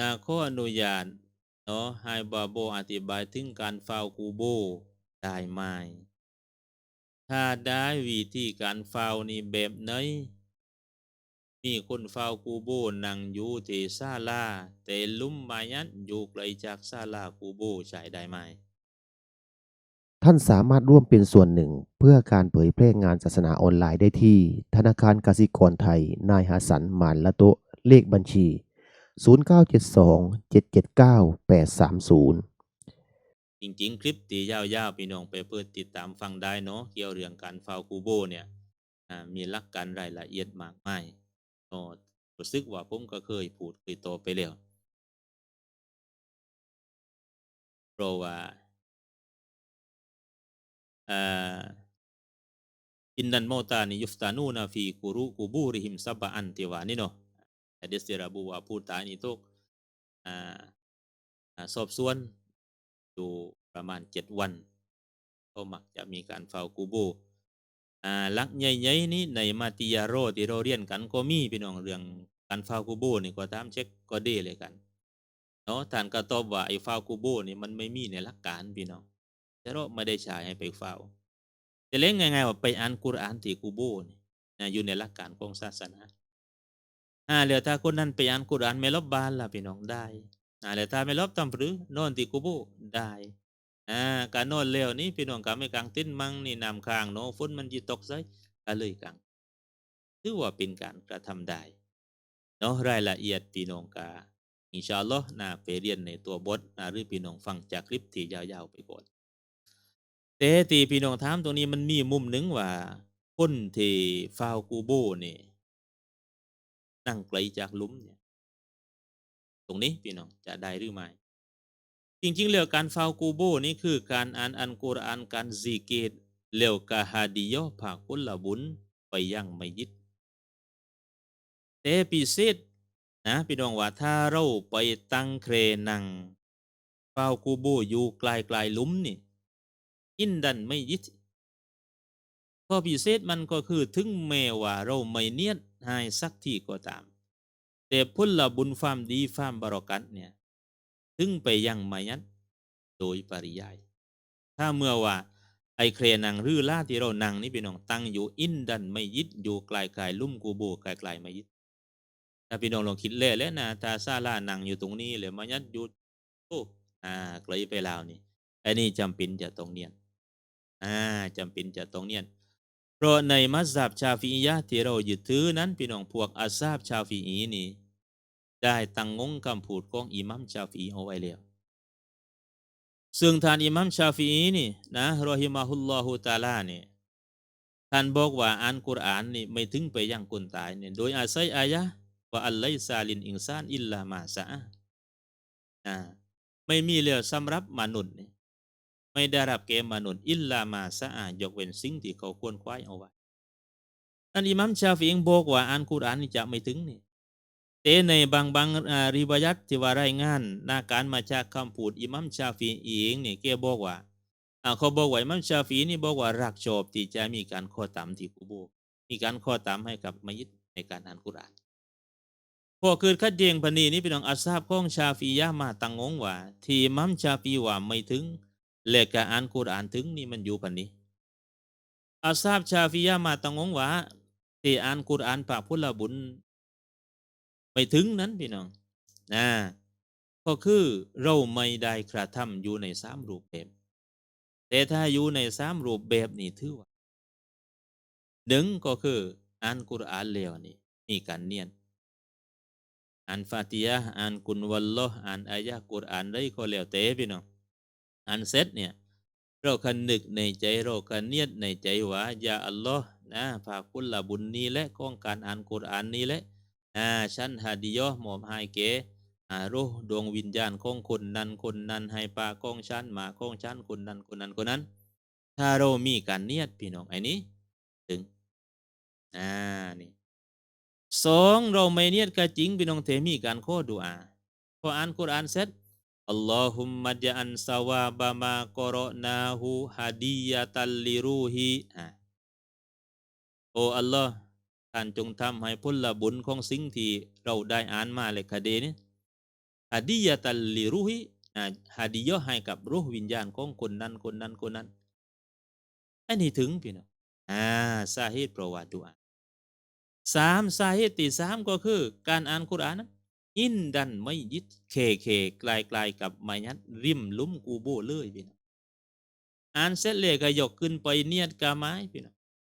นะขออนุญาตเนาะให้บาโบอธิบายถึงการเฝ้ากูโบได้ไหมถ้าได้วิธีการเฝ้านี่แบบไหนมีคนเฝ้ากูโบนั่งอยู่ที่ศาลาแต่ลุ่มมายันอยู่ไกลจากศาลากูโบใช้ได้ไหม ท่านสามารถร่วมเป็นส่วนหนึ่งเพื่อการเผยแพร่งานศาสนาออนไลน์ได้ที่ ธนาคารกสิกรไทย นายหาสันหมานละโตเลขบัญชี 0972 779 830จริงๆ คลิปตียาวๆพี่น้องไปเปิดติดตามฟังได้เนาะเกี่ยวเรื่องการเฝ้ากูโบเนี่ยมีหลักการรายละเอียดมากมายก็รู้สึกว่าผมก็เคยพูดเคยโตไปแล้วเพราะว่าอ่าอินนันโมตานิยุฟตานูนาฟีกูรุกูบูริหิมซับะอันติวานี่เนาะ แต่เดสเซราบูว่าผู้ตายนี่ตกสอบสวนอยู่ประมาณเจ็ดวันก็มักจะมีการเฝ้ากูโบลักใหญ่ๆนี้ในมาติยาโรที่เราเรียนกันก็มีพี่น้องเรื่องการเฝ้ากูโบนี่ก็ตามเช็คก็ดีเลยกันเนาะท่านก็ตอบว่าไอ้เฝ้ากูโบนี่มันไม่มีในหลักการพี่น้องแต่เราไม่ได้ใช้ให้ไปเฝ้าแต่เล่นง่ายๆว่าไปอ่านกุรอานที่กูโบนี่อยู่ในหลักการของศาสนา อ่าแล้วถ้าคนนั้นไปอ่านกุรอานไม่ลบบานล่ะพี่น้องได้อ่าแล้วถ้าไม่รอบตำหรือนอนที่กูโบได้อ่าการนอนแล้วนี่พี่น้องก็ไม่กางติ้นมั่งนี่นำค้างเนาะฝนมันจิตกใส่ก็เลยกางถือว่าเป็นการกระทำได้เนาะรายละเอียดพี่น้องกาอินชาอัลลอฮ์นะไปเรียนในตัวบทนะหรือพี่น้องฟังจากคลิปที่ยาวๆไปก่อนแต่ที่พี่น้องถามตรงนี้มันมีมุมหนึ่งว่าคนที่ฟาวกูโบนี่ นั่งไกลจากลุมเนี่ยตรงนี้พี่น้องจะได้หรือไม่จริงๆแล้วการฟาวกูโบนี่คือการอ่านอันกุรอานการซีเกตเล้วกาฮาดิยอผาคุลละบุญไปยังไม่ยิดแต่พิเศษนะพี่น้องว่าถ้าเราไปตั้งเครนังฟาวกูโบอยู่ไกลๆลุ่มนี่อินดันไม่ยิดข้อพิเศษมันก็คือถึงแม้ว่าเราไม่เนียด ให้สักที่ก็ตาม แต่พุลบุญฟามดีฟามบรอกัตเนี่ยถึงไปยังมายันโดยปริยาย ถ้าเมื่อว่าไอเครนังรือล่าที่เรานังนี่พี่น้องตั้งอยู่อินดันไม่ยิดอยู่ไกลไกลลุ่มกูโบไกลไกลไม่ยิดถ้าพี่น้องลองคิดเล่แล้วนะถ้าซาลานังอยู่ตรงนี้เลยมายัดอยู่โอ้อ่าไกลไปลาวนี่ไอนนี้จำเป็นจะต้องเนียนอ่าจำเป็นจะต้องเนียน เพราะในมัสยิดชาฟีียะที่เรายึดถือนั้นพี่น้องพวกอาซาบชาฟีอีนี่ได้ตั้งงงคำพูดของอิหมัมชาฟีอีเอาไว้แล้วซึ่งท่านอิหมัมชาฟีอีนี่นะรอฮิมาฮุลลอฮุตาลานี่ท่านบอกว่าอ่านกุรอานนี่ไม่ถึงไปยังคนตายเนี่ยโดยอาศัยอายะว่าอัลไลซาลินอินซานอิลลามาซาอะอ่าไม่มีเลือสำหรับมนุษย์นี่ ไม่ได้รับแก่มนุษย์อิลลามาซาอะห์ยกเว้นสิ่งที่เขาควรคว้าเอาไว้ท่นอิมัมชาฟีอีบอกว่าอ่านกุรอานนี่จะไม่ถึงนี่แต่ในบางบางริวายัตที่ว่ารายงานหน้าการมาจากคำพูดอิมัมชาฟีอีเองนี่แกบอกว่าเขาบอกว่าอิมัมชาฟีนี่บอกว่ารักชอบที่จะมีการข้อตามที่กูโบมีการข้อตามให้กับมัยิดในการอ่านกุรอานพอเกิดขัดแย้งพนีนี้พี่น้องอาซาบของชาฟียะมาตังงงว่า ที่มัมชาฟีว่าไม่ถึง และการอ่านกุรอานถึงนี่มันอยู่พันนี้อาซาบชาฟียะห์มาตังงว่าที่อ่านกุรอานปากพุทธบุญไม่ถึงนั้นพี่น้องนะก็คือเราไม่ได้กระทำอยู่ในสามรูปแบบแต่ถ้าอยู่ในสามรูปแบบนี่ถือว่าหนึ่งก็คืออ่านกุรอานแล้วนี่มีการเนียนอ่านฟาติยะห์อ่านกุนวัลลอฮ์อ่านอายะกุรอานได้ก็แล้วแต่พี่น้อง อ่านเสร็จเนี่ยเราคันนึกในใจเราคันเนียดในใจว่าอย่าอัลลอฮ์นะฝากคุณละบุญนี้และของการอ่านกุรอานนี้และอ่าฉันฮาดิยอหมอบให้เกอ่ารูดวงวิญญาณของคนนั้นคนนั้นให้ปลาของฉันหมาของฉันคนนั้นคนนั้นคนนั้น ถ้าเรามีการเนียดพี่น้องไอ้นี้ถึงอ่านี่สองเราไม่เนียดก็จริงพี่น้องเทมีการข้อดุอาพออ่านกุรอานเสร็จ อัลลอฮุมมะจอันสวาบามากรอนาหูฮาดิยะตัลลิรูฮีอ่าโอ้อัลลอฮ์ท่านจงทำให้ผลบุญของสิ่งที่เราได้อ่านมาเลยคดีนี้ฮาดียะตัลลิรูฮิอ่าฮาดียะให้กับรูหวิญญาณของคนนั้นคนนั้นคนนั้น อันนี้ถึงพี่น้องอ่าสาเหตุเพระว่าดุอาสามสาเหตุที่สามก็คือ การอ่านคุรานนั้น อินดันไม่ยิดเคเคกลายกลายกับไมยัดริมลุ่มกูโบเลยพี่น้องอ่านเสร็จเลยก็ยกขึ้นไปเนียดกาไม้พี่น้อง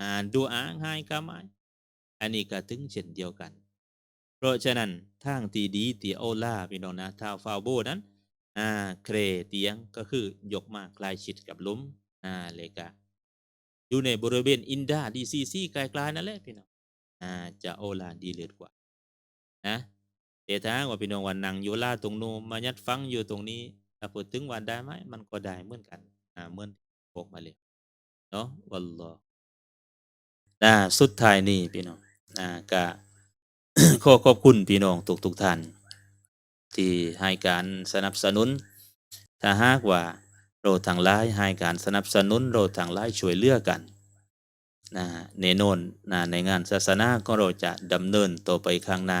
อ่านดูอาให้กาไม้อันนี้ก็ถึงเช่นเดียวกัน เพราะฉะนั้นทางที่ดีที่โอล่าพี่น้องนะท้าวฟาวโบนั้นอ่าเครเตียงก็คือยกมาคลายชิดกับล้มอ่าเลยกะอยู่ในบริเวณอินดาดีซีซีไกลๆนั่นแหละพี่น้องอ่าจะโอลาดีเลือดกว่านะ แต่ถ้าว่าพี่น้องวันนั่งอยู่ล่าตรงนู้นมายัดฟังอยู่ตรงนี้ถ้าพูดถึงวันได้ไหมมันก็ได้เหมือนกันอ่าเหมือนพกมาเลยเนาะวัลลอฮ์อ่าสุดท้ายนี่พี่น้องอ่าก็ขอขอบคุณพี่น้องทุกๆท่านที่ให้การสนับสนุน ถ้าหากว่าเราทางไลายให้การสนับสนุนเราทางไลายช่วยเหลือกันนะแน่นอนนะในงานศาสนาก็เราจะดำเนินต่อไปข้างหน้า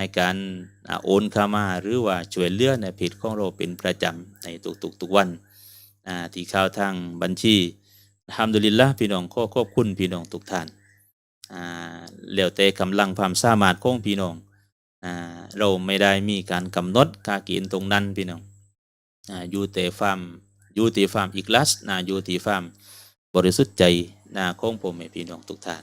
ให้การโอนเข้ามาหรือว่าช่วยเลือในเพจของเราเป็นประจำในทุกๆทุกวันที่เข้าทางบัญชีอัลฮัมดุลิลละพี่น้องขอขอบคุณพี่น้องทุกท่านอ่าแล้วแต่กำลังความสามารถของพี่น้องอเราไม่ได้มีการกำหนดกากณฑ์ตรงนั้นพี่น้องอยู่แต่ความอยู่ที่ความอีกลัสนะอยู่ที่ความบริสุทธิ์ใจนะของผมแม่พี่น้องทุกท่าน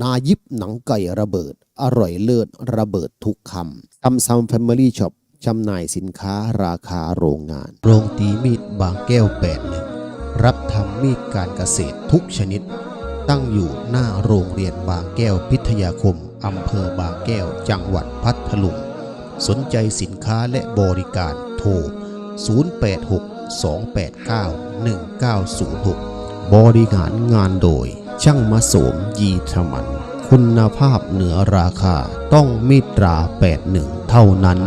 นายิบหนังไก่ระเบิด อร่อยเลิศระเบิดทุกคำซัมซัมแฟมิลี่ช็อปจำหน่ายสินค้าราคาโรงงาน โรงตีมีดบางแก้วแปดหนึ่งรับทำมีดการเกษตรทุกชนิด ตั้งอยู่หน้าโรงเรียนบางแก้วพิทยาคมอำเภอบางแก้วจังหวัดพัทลุง สนใจสินค้าและบริการโทร 0862891906 บริหารงานโดย ช่างมาโสมยีธมัน คุณภาพเหนือราคาต้องมิตรา 81 เท่านั้น